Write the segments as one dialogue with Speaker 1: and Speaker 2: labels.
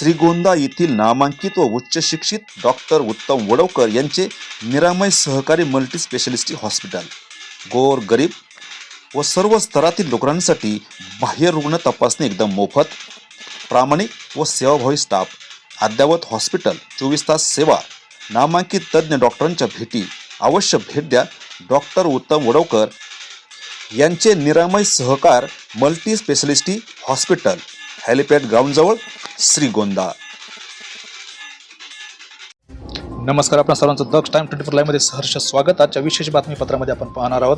Speaker 1: श्रीगोंदा येथील नामांकित व उच्च शिक्षित डॉक्टर उत्तम वडवकर यांचे निरामय सहकारी मल्टी स्पेशालिस्टी हॉस्पिटल. गोर गरीब व सर्व स्तरातील रुग्णांसाठी बाह्य रुग्ण तपासणी एकदम मोफत प्रामाणिक व सेवाभावी स्टाफ. अद्ययावत हॉस्पिटल चोवीस तास सेवा. नामांकित तज्ज्ञ डॉक्टरांच्या भेटी. अवश्य भेट द्या. डॉक्टर उत्तम वडवकर यांचे Niramay Sahakar multi specialty hospital. Helipad ग्राउंडजवळ Shrigonda.
Speaker 2: नमस्कार आपण सर्वांचं दक्ष टाइम ट्वेंटी फोर लाईव्हमध्ये सहर्ष स्वागत. आजच्या विशेष बातमीपत्रामध्ये आपण पाहणार आहोत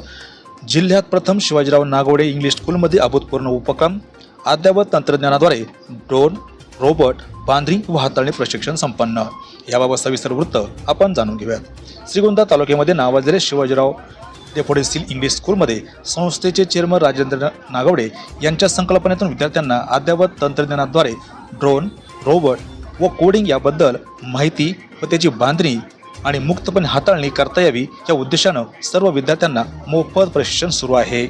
Speaker 2: जिल्ह्यात प्रथम शिवाजीराव नागवडे इंग्लिश स्कूलमध्ये अभूतपूर्ण उपक्रम अद्ययावत तंत्रज्ञानाद्वारे ड्रोन रोबोट बांधरी व हाताळणी प्रशिक्षण संपन्न. याबाबत सविस्तर वृत्त आपण जाणून घेऊयात. श्रीगोंदा तालुक्यामध्ये नावाजलेले शिवाजीराव डेफोडेसील इंग्लिश स्कूलमध्ये संस्थेचे चेअरमन राजेंद्र नागवडे यांच्या संकल्पनेतून विद्यार्थ्यांना अद्ययावत तंत्रज्ञानाद्वारे ड्रोन रोबोट व कोडिंग याबद्दल माहिती व त्याची बांधणी आणि मुक्तपणे हाताळणी करता यावी या उद्देशानं सर्व विद्यार्थ्यांना मोफत प्रशिक्षण सुरू आहे.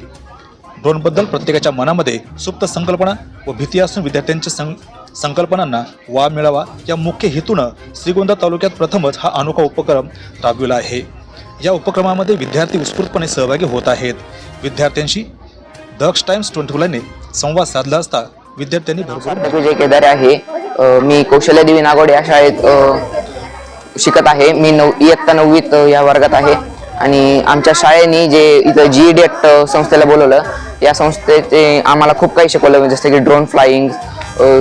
Speaker 2: ड्रोनबद्दल प्रत्येकाच्या मनामध्ये सुप्त संकल्पना व भीती असून विद्यार्थ्यांच्या सं संकल्पनांना वाव मिळावा या मुख्य हेतूनं श्रीगोंदा तालुक्यात प्रथमच हा अनोखा उपक्रम राबविला आहे. या उपक्रमामध्ये विद्यार्थी उत्स्फूर्तपणे सहभागी होत आहेत. विद्यार्थ्यांशी दक्ष टाइम्स ट्वेंटी फोरने संवाद साधला असता विद्यार्थ्यांनी भरपूर
Speaker 3: सार्थक विजय केदारे आहे मी कौशल्य देवी नागोडे या शाळेत शिकत आहे. मी नऊ इयत्ता नववीत या वर्गात आहे. आणि आमच्या शाळेने जे इथं जी डेट संस्थेला बोलवलं या संस्थेचे आम्हाला खूप काही शिकवलं. म्हणजे जसं की ड्रोन फ्लाईंग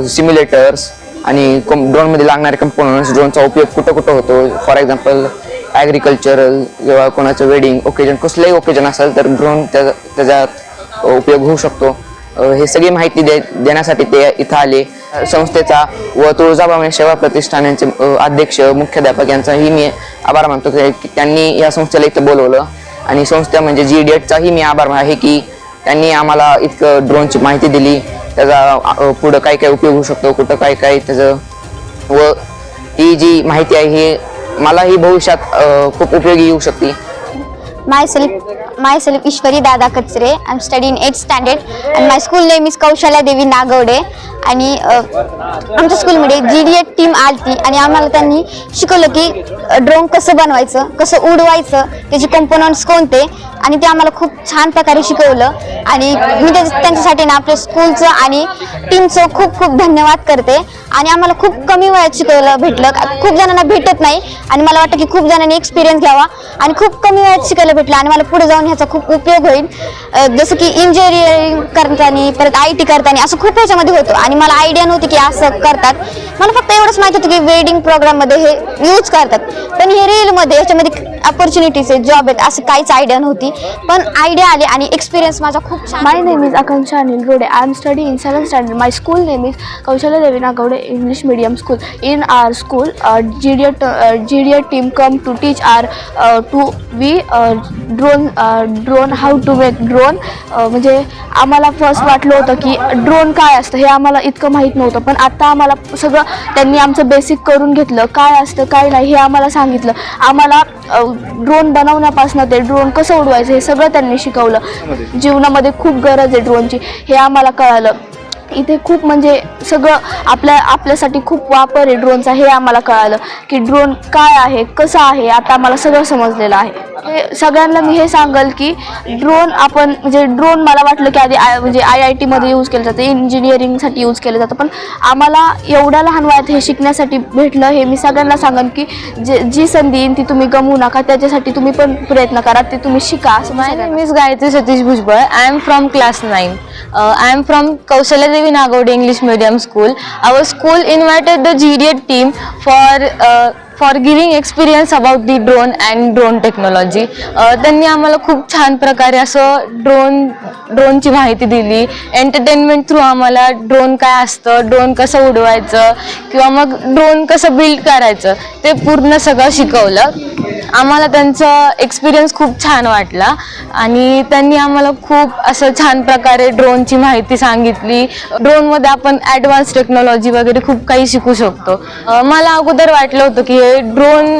Speaker 3: सिम्युलेटर्स आणि ड्रोनमध्ये लागणारे कंपोनंट्स ड्रोनचा उपयोग कुठं कुठं होतो. फॉर एक्झाम्पल ॲग्रिकल्चरल किंवा कोणाचं वेडिंग ओकेजन कसलंही ओकेजन असेल तर ड्रोन त्या त्याच्यात उपयोग होऊ शकतो. हे सगळी माहिती दे देण्यासाठी ते इथं आले. संस्थेचा व तुळजाभवानी सेवा प्रतिष्ठान यांचे अध्यक्ष मुख्याध्यापक यांचाही मी आभार मानतो. की त्यांनी या संस्थेला इथं बोलवलं. आणि संस्था म्हणजे जी डेटचाही मी आभार आहे की त्यांनी आम्हाला इतकं ड्रोनची माहिती दिली. त्याचा पुढं काय काय उपयोग होऊ शकतो कुठं काय काय त्याचं व ती जी माहिती आहे ही मला ही भविष्यात खूप उपयोगी येऊ शकते
Speaker 4: माय self my self Ishwari Dada Kachare. I am study in eight standard and my school name is Kaushalya Devi Nagawade. आणि आमच्या स्कूलमध्ये जी डी एड टीम आलती. आणि आम्हाला त्यांनी शिकवलं की ड्रोन कसं बनवायचं कसं उडवायचं त्याचे कंपोनंट्स कोणते आणि ते आम्हाला खूप छान प्रकारे शिकवलं. आणि मी त्यांच्यासाठी ना आपल्या स्कूलचं आणि टीमचं खूप खूप धन्यवाद करते. आणि आम्हाला खूप कमी वयात शिकवलं भेटलं. खूप जणांना भेटत नाही. आणि मला वाटतं की खूप जणांनी एक्सपिरियन्स घ्यावा. आणि खूप कमी वयात शिकायला भेटलं. आणि मला पुढे जाऊन ह्याचा खूप उपयोग होईल. जसं की इंजिनिअरिंग करताना परत आय टी करताना असं खूप ह्याच्यामध्ये होतं. आणि मला आयडिया नव्हती की असं करतात. मला फक्त एवढंच माहीत होतं की वेडिंग प्रोग्राममध्ये हे यूज करतात. पण हे रीलमध्ये ह्याच्यामध्ये ऑपॉर्च्युनिटीज आहेत जॉब आहेत असं काहीच आयडिया नव्हती. नाही पण आयडिया आली आणि एक्सपिरियन्स माझा खूप छान
Speaker 5: my name is Akanksha Anil Rode I am study in seven standard my school name is Kaushalya Devina Gawade English medium school in our school G D G D team come to teach are to we drone drone how to make drone म्हणजे आम्हाला first वाटलं होतं की drone काय असतं हे आम्हाला इतकं माहीत नव्हतं. पण आत्ता आम्हाला सगळं त्यांनी आमचं बेसिक करून घेतलं. काय असतं काय नाही हे आम्हाला सांगितलं. आम्हाला uh, ड्रोन बनवण्यापासून ते ड्रोन कसं उडवायचं हे सगळं त्यांनी शिकवलं. जीवनामध्ये खूप गरज आहे ड्रोनची. हे आम्हाला कळालं. इथे खूप म्हणजे सगळं आपल्या आपल्यासाठी खूप वापर आहे ड्रोनचा हे आम्हाला कळालं. की ड्रोन काय आहे कसं आहे आता आम्हाला सगळं समजलेलं आहे. सगळ्यांना मी हे सांगल की ड्रोन आपण म्हणजे ड्रोन मला वाटलं की आधी आय म्हणजे आय आय टीमध्ये यूज केलं जातं इंजिनिअरिंगसाठी यूज केलं जातं पण आम्हाला एवढ्या लहान वयात हे शिकण्यासाठी भेटलं हे मी सगळ्यांना सांगेन की जे जी संधी येईन ती तुम्ही गमवू नका त्याच्यासाठी तुम्ही पण प्रयत्न करा ते तुम्ही शिका असं मी
Speaker 6: My
Speaker 5: सगळ्यांना
Speaker 6: name is Gayatri Satish Bhujbal. I am from class 9. Uh, I am from Kaushalya Devi Nagode English Medium School. Our school invited the for giving experience about the drone and drone technology त्यांनी आम्हाला खूप छान प्रकारे असं drone ड्रोनची माहिती दिली. Entertainment through आम्हाला drone काय असतं ड्रोन कसं उडवायचं किंवा मग ड्रोन कसं बिल्ड करायचं ते पूर्ण सगळं शिकवलं. आम्हाला त्यांचा एक्सपिरियन्स खूप छान वाटला. आणि त्यांनी आम्हाला खूप असं छान प्रकारे ड्रोनची माहिती सांगितली. ड्रोनमध्ये आपण ॲडव्हान्स टेक्नॉलॉजी वगैरे खूप काही शिकू शकतो. मला अगोदर वाटलं होतं की हे ड्रोन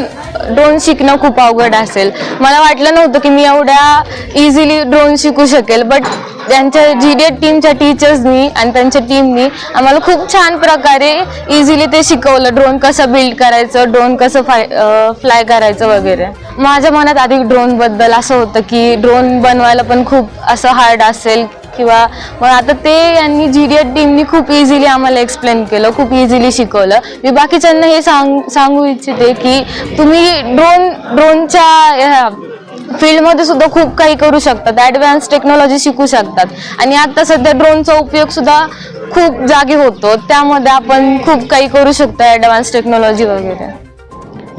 Speaker 6: ड्रोन शिकणं खूप अवघड असेल. मला वाटलं नव्हतं की मी एवढ्या इझिली ड्रोन शिकू शकेल बट त्यांच्या जी डी एड टीमच्या टीचर्सनी आणि त्यांच्या टीमनी आम्हाला खूप छान प्रकारे इझिली ते शिकवलं ड्रोन कसं बिल्ड करायचं ड्रोन कसं फाय फ्लाय करायचं वगैरे. माझ्या मनात आधी ड्रोनबद्दल असं होतं की ड्रोन बनवायला पण खूप असं हार्ड असेल किंवा मग आता ते यांनी जी डी एड टीमनी खूप इझिली आम्हाला एक्सप्लेन केलं खूप इझिली शिकवलं. मी बाकीच्यांना हे सांग सांगू इच्छिते की तुम्ही ड्रोन ड्रोनच्या फील्डमध्ये सुद्धा खूप काही करू शकतात ॲडव्हान्स टेक्नॉलॉजी शिकू शकतात. आणि आता सध्या ड्रोनचा उपयोग सुद्धा खूप जागी होतो त्यामध्ये आपण खूप काही करू शकतो ॲडव्हान्स टेक्नॉलॉजी वगैरे.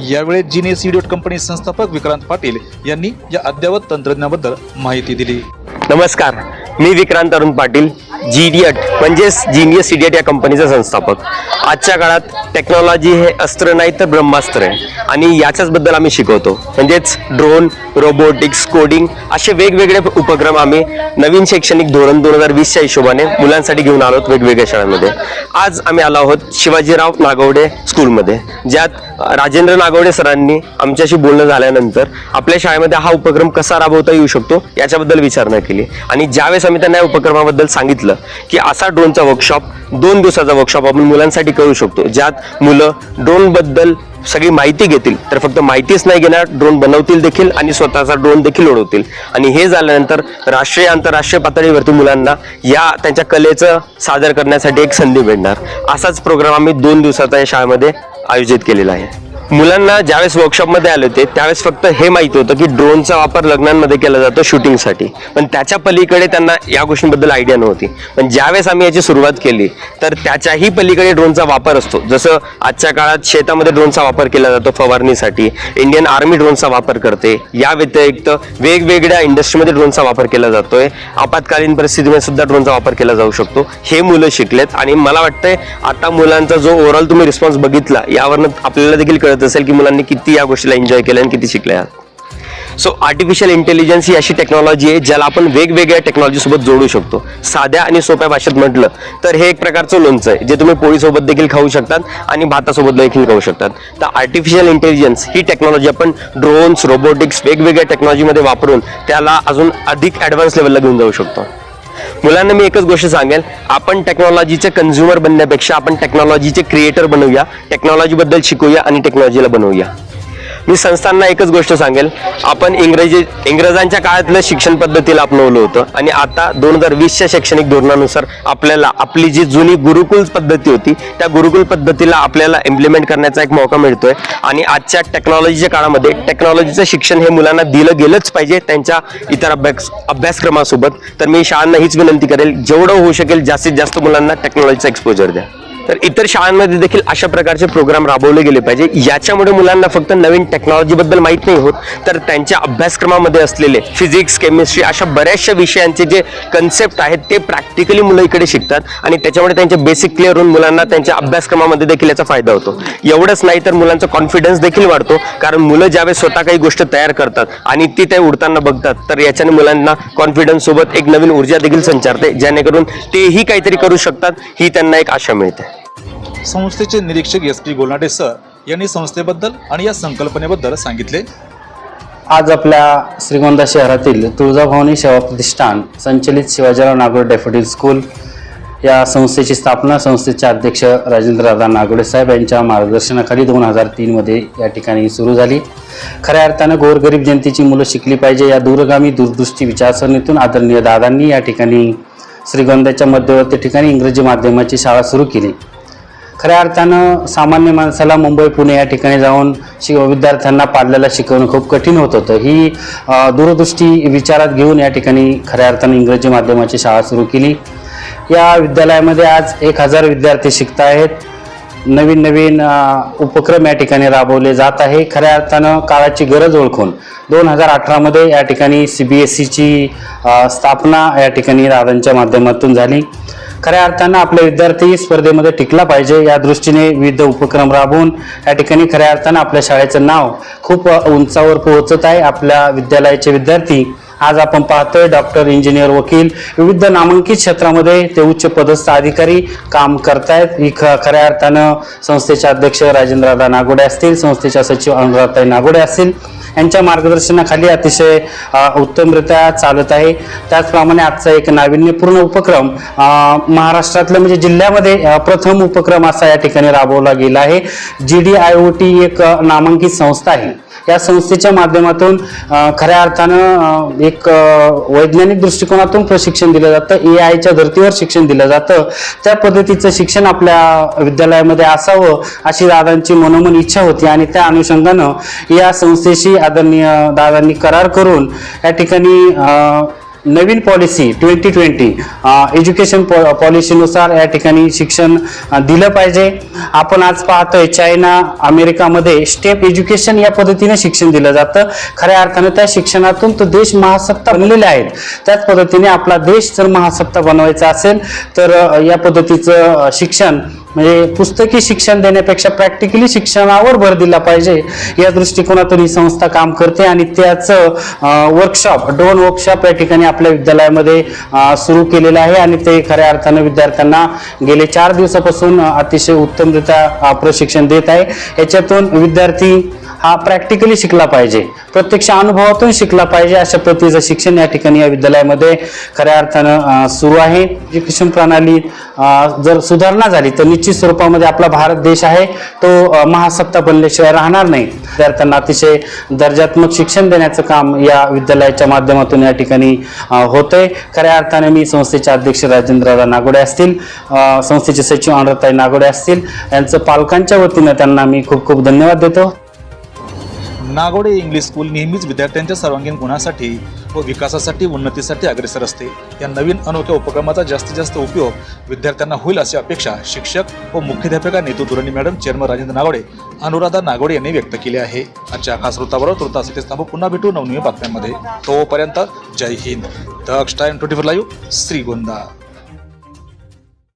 Speaker 2: यावेळी जिनियस इडिओट कंपनी संस्थापक विक्रांत पाटील यांनी या अद्ययावत तंत्रज्ञानाबद्दल माहिती दिली.
Speaker 7: नमस्कार. मी Vikrant Arun Patil G D eight म्हणजेच जिनियस इडियट या कंपनीचा संस्थापक. आजच्या काळात टेक्नॉलॉजी हे अस्त्र नाही तर ब्रह्मास्त्र आहे. आणि याच्याचबद्दल आम्ही शिकवतो. म्हणजेच ड्रोन रोबोटिक्स कोडिंग असे वेगवेगळे उपक्रम आम्ही नवीन शैक्षणिक धोरण दोन हजार वीसच्या हिशोबाने मुलांसाठी घेऊन आलो आहोत वेगवेगळ्या शाळांमध्ये. आज आम्ही आलो आहोत शिवाजीराव नागवडे स्कूलमध्ये ज्यात राजेंद्र नागवडे सरांनी आमच्याशी बोलणं झाल्यानंतर आपल्या शाळेमध्ये हा उपक्रम कसा राबवता येऊ शकतो याच्याबद्दल विचारणा केली. आणि ज्यावेळेस आम्ही त्यांना या उपक्रमाबद्दल सांगितलं की असा ड्रोनचा वर्कशॉप दोन दिवसाचा वर्कशॉप आपण मुलांसाठी करू शकतो ज्यात मुलं ड्रोनबद्दल सगळी माहिती घेतील तर फक्त माहितीच नाही घेणार ड्रोन बनवतील देखील आणि स्वतःचा ड्रोन देखील उडवतील. आणि हे झाल्यानंतर राष्ट्रीय आंतरराष्ट्रीय पातळीवरती मुलांना या त्यांच्या कलेचं सादर करण्यासाठी एक संधी मिळणार असाच प्रोग्राम आम्ही दोन दिवसाचा या शाळेमध्ये आयोजित केलेला आहे. मुलांना ज्यावेळेस वर्कशॉपमध्ये आले होते त्यावेळेस फक्त हे माहिती होतं की ड्रोनचा वापर लग्नांमध्ये केला जातो शूटिंगसाठी पण त्याच्या पलीकडे त्यांना या गोष्टींबद्दल आयडिया नव्हती. पण ज्यावेळेस आम्ही याची सुरुवात केली तर त्याच्याही पलीकडे ड्रोनचा वापर असतो. जसं आजच्या काळात शेतामध्ये ड्रोनचा वापर केला जातो फवारणीसाठी. इंडियन आर्मी ड्रोनचा वापर करते. या व्यतिरिक्त वेगवेगळ्या इंडस्ट्रीमध्ये ड्रोनचा वापर केला जातोय. आपत्कालीन परिस्थितीमध्ये सुद्धा ड्रोनचा वापर केला जाऊ शकतो. हे मुलं शिकलेत आणि मला वाटतंय आता मुलांचा जो ओव्हरऑल तुम्ही रिस्पॉन्स बघितला यावरनं आपल्याला देखील कळत असेल की मुलांनी किती या गोष्टीला एन्जॉय केलं आणि किती शिकले सो आर्टिफिशियल इंटेलिजन्स ही अशी टेक्नॉलॉजी आहे ज्याला आपण वेगवेगळ्या टेक्नॉलॉजी सोबत जोडू शकतो. साध्या आणि सोप्या भाषेत म्हटलं तर हे एक प्रकारचं लोणचं आहे जे तुम्ही पोळीसोबत देखील खाऊ शकतात आणि भातासोबत देखील खाऊ शकतात. तर आर्टिफिशियल इंटेलिजन्स ही टेक्नॉलॉजी आपण ड्रोन्स रोबोटिक्स वेगवेगळ्या टेक्नॉलॉजीमध्ये वापरून त्याला अजून अधिक ॲडव्हान्स लेवलला घेऊन जाऊ शकतो. मुलांना मी एकच गोष्ट सांगेल आपण टेक्नॉलॉजीचे कन्झ्युमर बनण्यापेक्षा आपण टेक्नॉलॉजीचे क्रिएटर बनवूया टेक्नॉलॉजीबद्दल शिकूया आणि टेक्नॉलॉजीला बनवूया. मी संस्थांना एकच गोष्ट सांगेल. आपण इंग्रजी इंग्रजांच्या काळातलं शिक्षण पद्धतीला अपनवलं होतं आणि आता दोन हजार वीसच्या शैक्षणिक धोरणानुसार आपल्याला आपली जी जुनी गुरुकुल पद्धती होती त्या गुरुकुल पद्धतीला आपल्याला इम्प्लिमेंट करण्याचा एक मौका मिळतोय. आणि आजच्या टेक्नॉलॉजीच्या काळामध्ये टेक्नॉलॉजीचं शिक्षण हे मुलांना दिलं गेलंच पाहिजे त्यांच्या इतर अभ्यास अभ्यासक्रमासोबत. तर मी शाळांना हीच विनंती करेल जेवढं होऊ शकेल जास्तीत जास्त मुलांना टेक्नॉलॉजीचा एक्सपोजर द्या. तर इतर शाळांमध्ये देखील अशा प्रकारचे प्रोग्राम राबवले गेले पाहिजे. याच्यामुळे मुलांना फक्त नवीन टेक्नॉलॉजीबद्दल माहीत नाही होत तर त्यांच्या अभ्यासक्रमामध्ये असलेले फिजिक्स केमिस्ट्री अशा बऱ्याचशा विषयांचे जे कन्सेप्ट आहेत ते प्रॅक्टिकली मुलं इकडे शिकतात आणि त्याच्यामुळे त्यांचे बेसिक क्लिअर होऊन मुलांना त्यांच्या अभ्यासक्रमामध्ये देखील याचा फायदा होतो. एवढंच नाही तर मुलांचा कॉन्फिडन्स देखील वाढतो कारण मुलं ज्यावेळेस स्वतः काही गोष्ट तयार करतात आणि ती ते उडताना बघतात तर याच्याने मुलांना कॉन्फिडन्स सोबत एक नवीन ऊर्जा देखील संचारते जेणेकरून तेही काहीतरी करू शकतात ही त्यांना एक आशा मिळते.
Speaker 2: संस्थेचे निरीक्षक एस पी गोलनाटे सर यांनी संस्थेबद्दल आणि या संकल्पनेबद्दल सांगितले.
Speaker 8: आज आपल्या श्रीगोंदा शहरातील तुळजाभवानी सेवा प्रतिष्ठान संचलित शिवाजीराव नागोडे डॅफोडिल स्कूल या संस्थेची स्थापना संस्थेचे अध्यक्ष राजेंद्र दादा नागोडे साहेब यांच्या मार्गदर्शनाखाली दोन हजार तीनमध्ये या ठिकाणी सुरू झाली. खऱ्या अर्थानं गोरगरीब जनतेची मुलं शिकली पाहिजे या दूरगामी दूरदृष्टी विचारसरणीतून आदरणीय दादांनी या ठिकाणी श्रीगोंद्याच्या मध्यवर्ती ठिकाणी इंग्रजी माध्यमाची शाळा सुरू केली. खऱ्या अर्थानं सामान्य माणसाला मुंबई पुणे या ठिकाणी जाऊन शि विद्यार्थ्यांना पाडल्याला शिकवणं खूप कठीण होत होतं. ही दूरदृष्टी विचारात घेऊन या ठिकाणी खऱ्या अर्थानं इंग्रजी माध्यमाची शाळा सुरू केली. या विद्यालयामध्ये आज एक हजार विद्यार्थी शिकत आहेत नवीन नवीन उपक्रम या ठिकाणी राबवले जात आहे. खऱ्या अर्थानं काळाची गरज ओळखून दोन हजार अठरामध्ये या ठिकाणी सी बी एस सीची स्थापना या ठिकाणी दादांच्या माध्यमातून झाली. खऱ्या अर्थानं आपले विद्यार्थी स्पर्धेमध्ये टिकला पाहिजे. या दृष्टीने विविध उपक्रम राबवून या ठिकाणी खऱ्या अर्थानं आपल्या शाळेचं नाव खूप उंचावर पोहोचत आहे. आपल्या विद्यालयाचे विद्यार्थी आज आपण पाहतोय डॉक्टर इंजिनियर वकील विविध नामांकित क्षेत्रामध्ये ते उच्च पदस्थ अधिकारी काम करतायत. ही ख- खऱ्या अर्थानं संस्थेचे अध्यक्ष राजेंद्रदा नागोडे असतील संस्थेच्या सचिव अनुराधाताई नागोडे असतील. यांच्या मार्गदर्शनाखाली अतिशय उत्तमरित्या चालत आहे. त्याचप्रमाणे आजचा एक नाविन्यपूर्ण उपक्रम महाराष्ट्रातलं म्हणजे जिल्ह्यामध्ये प्रथम उपक्रम असा या ठिकाणी राबवला गेला आहे. G D I O T एक नामांकित संस्था आहे. या संस्थेच्या माध्यमातून खऱ्या अर्थानं एक एक वैज्ञानिक दृष्टिकोनातून प्रशिक्षण दिलं जातं. ए आयच्या धर्तीवर शिक्षण दिलं जातं. त्या पद्धतीचं शिक्षण आपल्या विद्यालयामध्ये असावं अशी दादांची मनोमन इच्छा होती आणि त्या अनुषंगानं या संस्थेशी आदरणीय दादांनी करार करून या ठिकाणी नवीन पॉलिसी ट्वेंटी ट्वेंटी एज्युकेशन पॉ पॉलिसीनुसार या ठिकाणी शिक्षण दिलं पाहिजे. आपण आज पाहतोय चायना अमेरिकामध्ये स्टेप एज्युकेशन या पद्धतीने शिक्षण दिलं जातं. खऱ्या अर्थानं त्या शिक्षणातून तो देश महासत्ता बनलेले आहेत. त्याच पद्धतीने आपला देश जर महासत्ता बनवायचा असेल तर या पद्धतीचं शिक्षण म्हणजे पुस्तकी शिक्षण देण्यापेक्षा प्रॅक्टिकली शिक्षणावर भर दिला पाहिजे. या दृष्टिकोनातून ही संस्था काम करते आणि त्याचं वर्कशॉप ड्रोन वर्कशॉप या ठिकाणी आपल्या विद्यालयामध्ये सुरू केलेलं आहे आणि ते खऱ्या अर्थानं विद्यार्थ्यांना गेले चार दिवसापासून अतिशय उत्तमरित्या प्रशिक्षण देत आहे. याच्यातून विद्यार्थी हा प्रॅक्टिकली शिकला पाहिजे. प्रत्यक्ष अनुभवातून शिकला पाहिजे अशा पद्धतीचं शिक्षण या ठिकाणी या विद्यालयामध्ये खऱ्या अर्थानं सुरू आहे. एज्युकेशन प्रणाली जर सुधारणा झाली तर निश्चित स्वरूपामध्ये आपला भारत देश आहे. तो महासत्ता बनल्याशिवाय राहणार नाही. विद्यार्थ्यांना अतिशय दर्जात्मक शिक्षण देण्याचं काम या विद्यालयाच्या माध्यमातून या ठिकाणी होतंय. खऱ्या अर्थाने मी संस्थेचे अध्यक्ष राजेंद्र नागोडे असतील संस्थेचे सचिव अनुरताई नागोडे असतील यांचं पालकांच्या वतीनं त्यांना मी खूप खूप धन्यवाद देतो.
Speaker 2: नागोडे इंग्लिश स्कूल नेहमीच विद्यार्थ्यांच्या सर्वांगीण गुणासाठी व विकासासाठी उन्नतीसाठी अग्रेसर असते. या नवीन अनोख्या उपक्रमाचा जास्तीत जास्त उपयोग विद्यार्थ्यांना होईल अशी अपेक्षा शिक्षक व मुख्याध्यापिका नेतू दुरणी मॅडम चेअरमन राजेंद्र नागोडे अनुराधा नागोडे यांनी व्यक्त केली आहे. आजच्या खास वृत्ताबरोबर तुर्तास इथे थांबू. पुन्हा भेटू नवनवी बातम्यांमध्ये. तोपर्यंत जय Hind. Daksh time twenty four live Shrigonda.